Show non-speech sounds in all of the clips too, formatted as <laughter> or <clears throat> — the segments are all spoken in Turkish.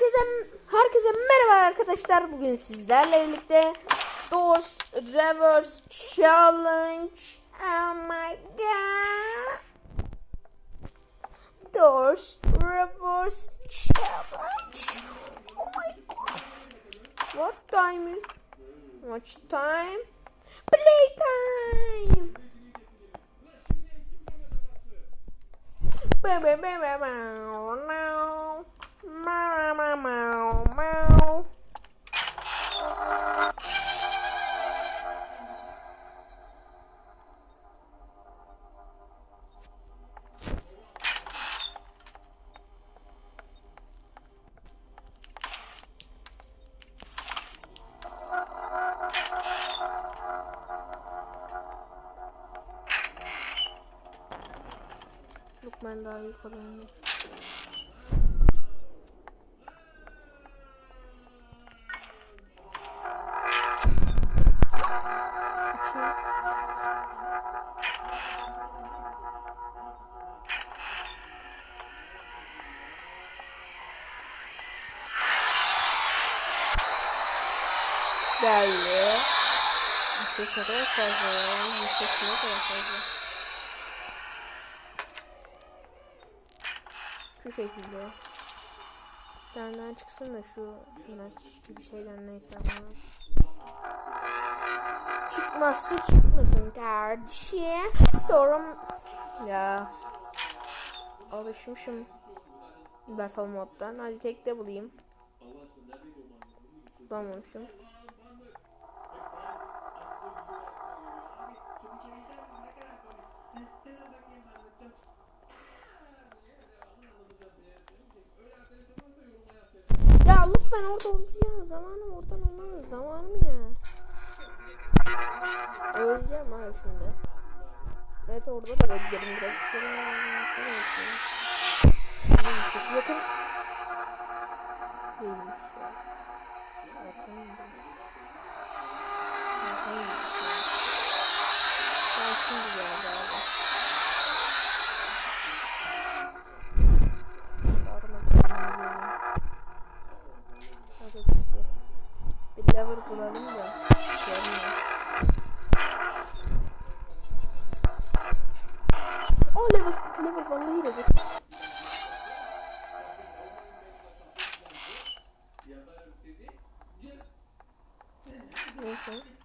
Herkese, herkese merhaba arkadaşlar. Bugün sizlerle birlikte Doors Reverse Challenge. Oh my god. Doors Reverse Challenge. Oh my god. What time is? Watch time. Play time. Bow, bow, bow, bow, bow, meow. Meow, meow, meow, meow. Yok ben daha iyi Bu ses ne kadar fazla ya. Ses ne kadar fazla. Şu şekilde. Benden çıksın da şu ilaç gibi şeyden neyse bana. Çıkmazsa çıkmasın kardeşim. Sorun ya. Alışmışım. Battle moddan. Hadi tek de bulayım. Bulamamışım. Ben orada oldu ya. Zamanım oradan olmaz. Zamanım ya. Öleceğim ha şimdi. Evet orada da beklerim. Çok yakın. Değilmiş Neyse. Bak,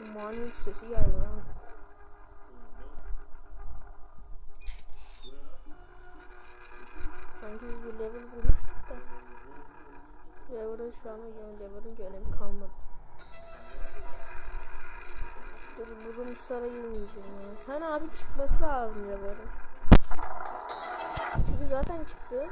Mani sesi geldi lan. Sanki biz bir level bulmuştuk da. Level'ın şu an level'ın önemi kalmadı. Dur bu Rumsar'a girmeyeceğim ya. Sen abi çıkması lazım level'ın. Çünkü zaten çıktı.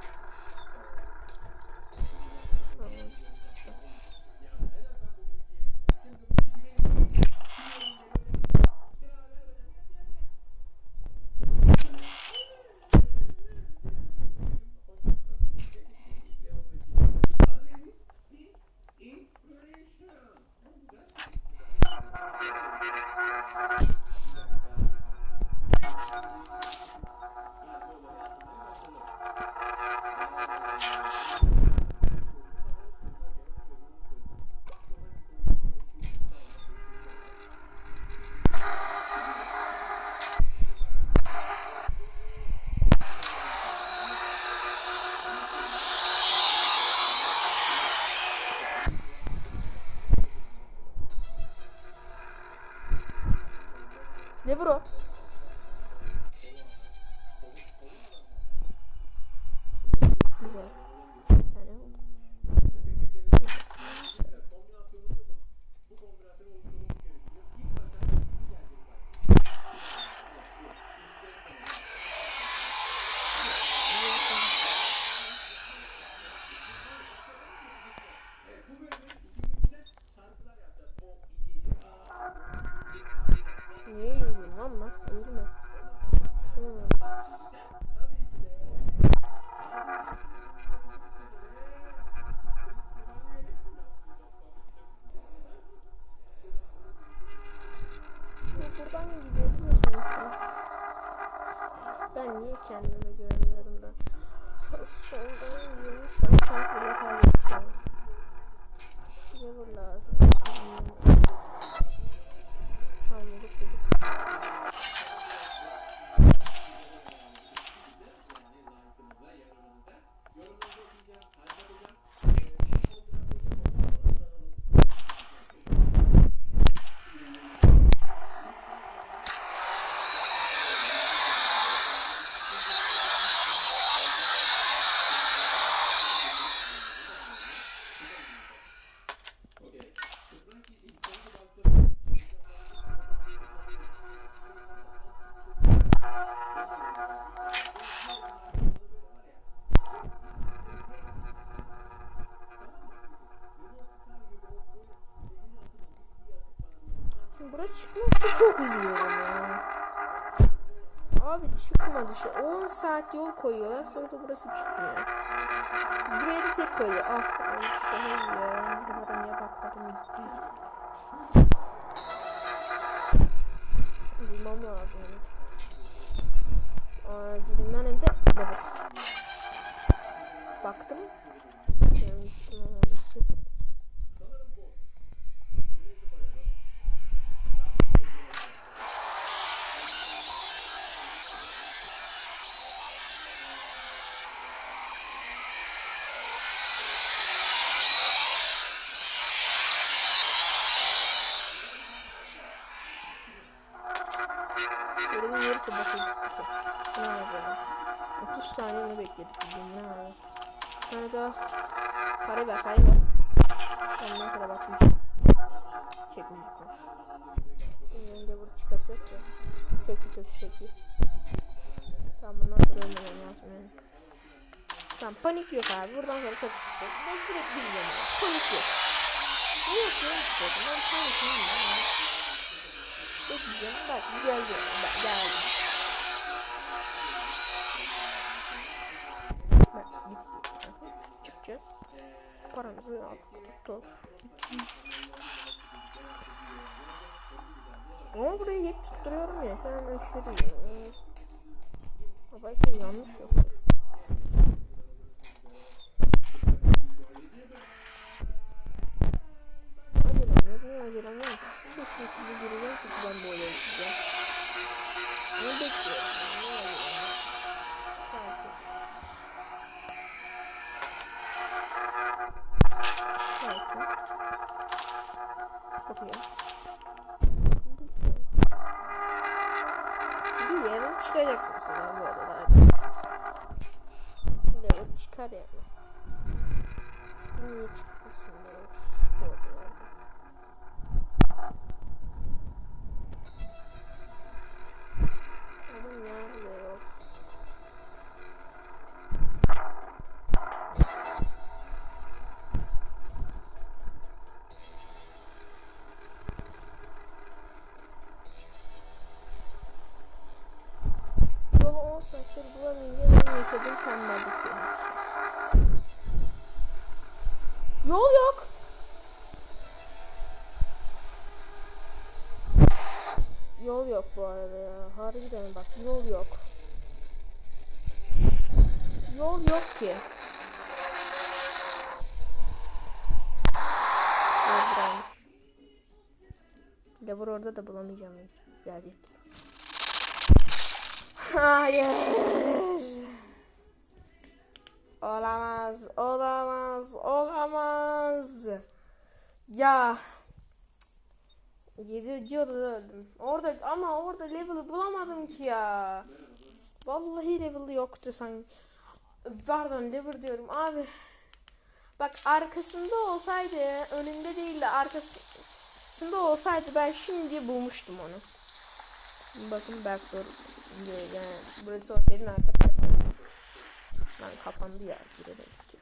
Ne üzülüyorum ya. Abi çıkmadı şey. 10 saat yol koyuyorlar sonra da burası çıkmıyor. Buraya da tek koyuyor. Ah şey ya. Buralara niye bakmadım. Bulmam lazım. Acilinden hem de. Baktım. Bakıldı ki. Ne böyle? 30 saniye mi bekledik bugün ne var? Sonra da para ver parayı ver. Ondan sonra bakmayacağım. Çekmeyecek o. Önünde burada çıkası yok çok iyi çok iyi. Tamam bundan sonra ölmemem lazım yani. Tamam panik yok abi. Buradan sonra çok çıktı. Ben direkt ya. Panik yok. Ne yapıyorum istedim. Ben panik yok. Bekleyeceğim. Bak geldi. Bak geldi. Paramızı aldık. Tuttuk. Ama burayı hep tutturuyorum ya. Şu an aşırı iyi. Belki yanlış yoktur. Acelem yok. Niye acelem yok? Şu şekilde gireceğim çünkü ben böyle gideceğim. Ne bekliyorum? Bakıyorum. Bir level çıkacak mesela bu aralarda. Level çıkar yani. Çünkü niye çıkmasın level bu aralarda. Ama nerede yok? Yolu 10 saattir bulamayınca benim yaşadığım tembellik görmüşüm. Yol yok. Yol yok bu arada ya. Harbiden bak yol yok. Yol yok ki. Yol buradaymış. Lever orada da bulamayacağım. Gelecek. Hayır. Olamaz, olamaz, olamaz. Ya. Yedinci odada öldüm. Orada ama orada level'ı bulamadım ki ya. Vallahi level yoktu sanki. Pardon level diyorum abi. Bak arkasında olsaydı önünde değil de arkasında olsaydı ben şimdi bulmuştum onu. Bakın backdoor yani burası otelin arka tarafı. Lan kapandı ya giremedik ki.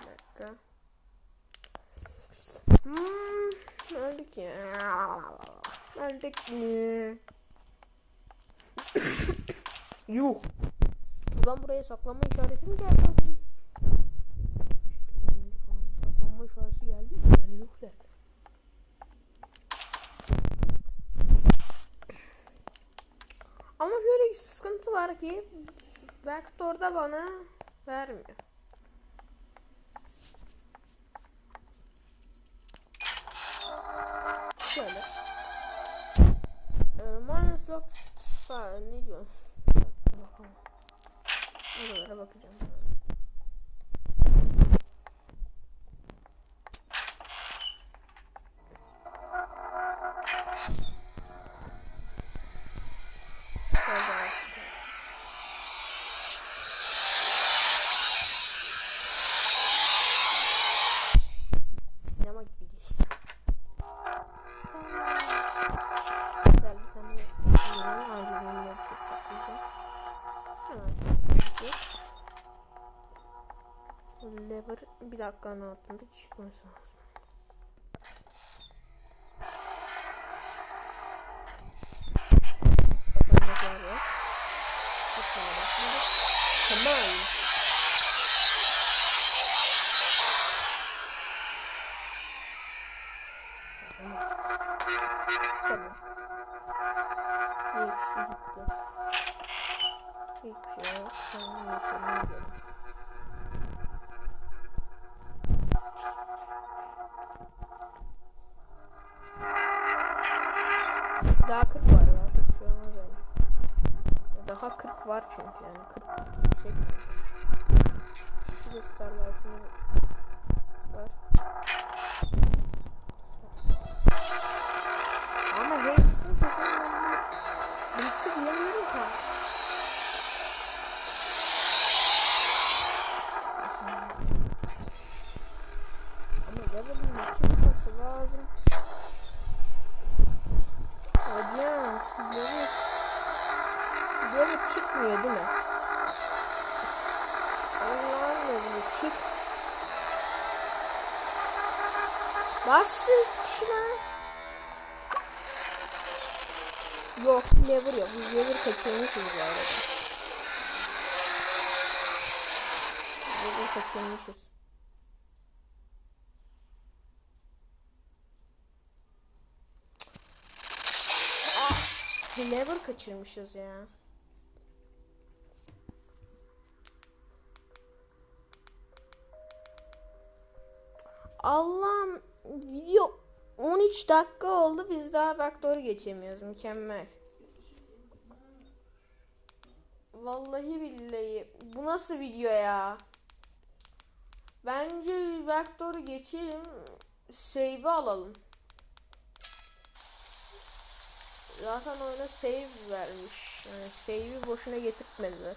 Bir dakika. Hmm, öldük ya. Öldük mü? <coughs> Yuh. Buradan buraya saklanma işareti mi geldi az önce? Saklanma işareti geldi yani yok der. Ama şöyle bir sıkıntı var ki Vektor'da bana vermiyor. Şöyle. Ee, Microsoft ha, ne diyor? Bir dakika bakalım. Oralara bakacağım. Saklayacağım. Şey. Lever bir dakikanın altında çıkması lazım. Tamam. 40 var çünkü yani. 40 yüksek mi? İki de Starlight'ımız var. Ama Hastings sesinden ben Blitz'i duyamıyorum ki. Ama level'ın açılması lazım. Hocam, level, level çıkmıyor değil mi? Allah'ın level'i çık. Bastı şuna. Yok lever yok. Biz lever kaçırmışız bu arada. Lever kaçırmışız. Ah, lever kaçırmışız ya. Allah'ım video 13 dakika oldu biz daha vektörü geçemiyoruz mükemmel. Vallahi billahi bu nasıl video ya? Bence vektörü geçelim save'i alalım. Zaten oyuna save vermiş. Yani save'i boşuna getirtmediler.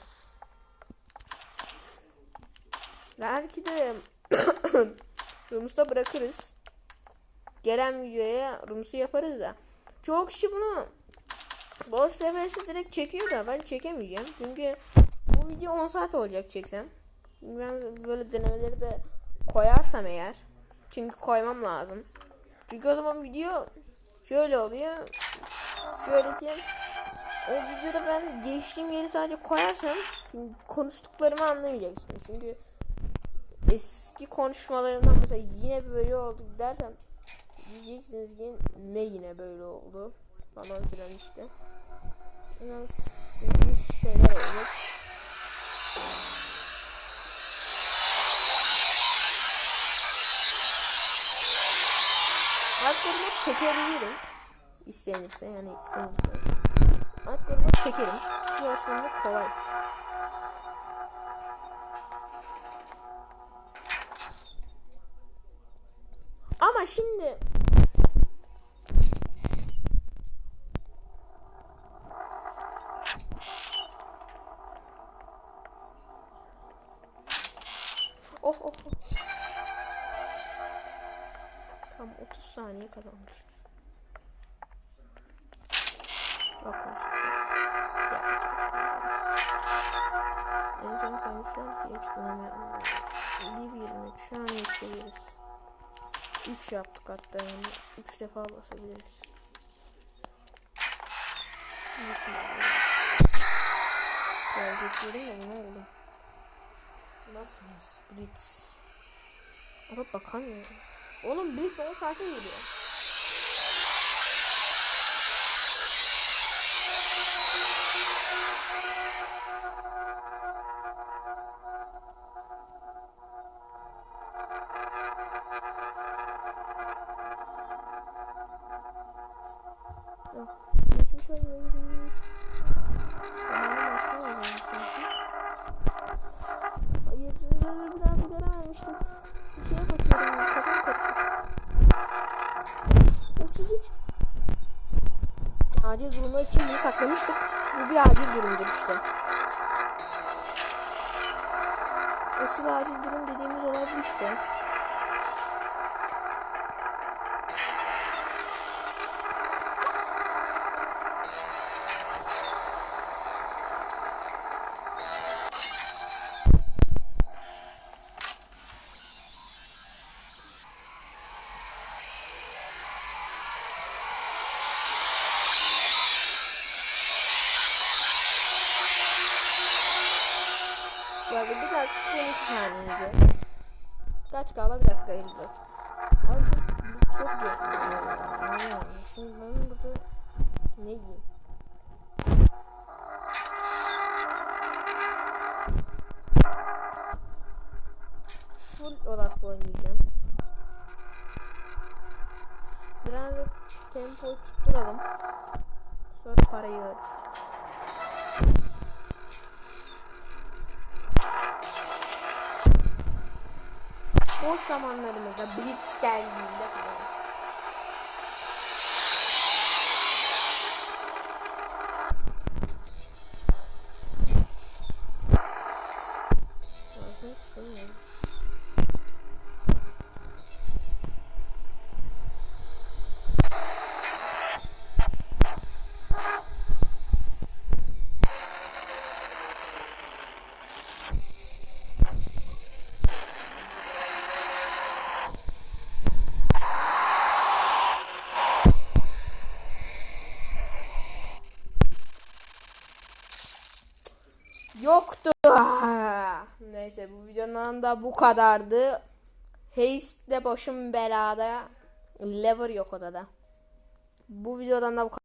Belki de <clears throat> <laughs> Rums'ta bırakırız. Gelen videoya Rums'u yaparız da. Çok kişi bunu boss seviyesi direkt çekiyor da ben çekemeyeceğim. Çünkü bu video 10 saat olacak çeksem. Ben böyle denemeleri de koyarsam eğer. Çünkü koymam lazım. Çünkü o zaman video şöyle oluyor. Şöyle diyeyim. O videoda ben geçtiğim yeri sadece koyarsam konuştuklarımı anlamayacaksınız. Çünkü eski konuşmalarımdan mesela yine böyle oldu dersem diyeceksiniz ki ne yine böyle oldu falan filan işte. Biraz sıkıntılı şeyler oldu. Hardcore'u çekebilirim. İstenirse yani istenirse. Hardcore'u çekerim. Çünkü hardcore'u kolay. Ama şimdi Oh oh oh. Tam 30 saniye kazanmış. Bakın. En son kalmışlar ki hepsinden 1.23 şu an yetişebiliriz. 3 yaptık hatta yani 3 defa basabiliriz. Geleceklerim de ne oldu? Nasıl Blitz? Ama bakamıyorum. Oğlum Blitz 10 saate geliyor. Başına mı geldi sanki? Hayır biraz görememiştim. Şeye bakıyorum kafam karışmış. 33 Acil durumlar için bunu saklamıştık. Bu bir acil durumdur işte. Asıl acil durum dediğimiz olay bu işte. Kaç kala bir dakika 54. Abi çok, çok zor. Şimdi ben burada ne diyeyim? Full olarak oynayacağım. Biraz da tempoyu tutturalım. Sonra parayı veririz. Boş zamanlarımızda Blitz geldiğinde falan. Yapmak istemiyorum. Yoktu. Ah! Neyse bu videonun da bu kadardı. Haste'le başım belada. Lever yok odada. Bu videodan da bu kadar.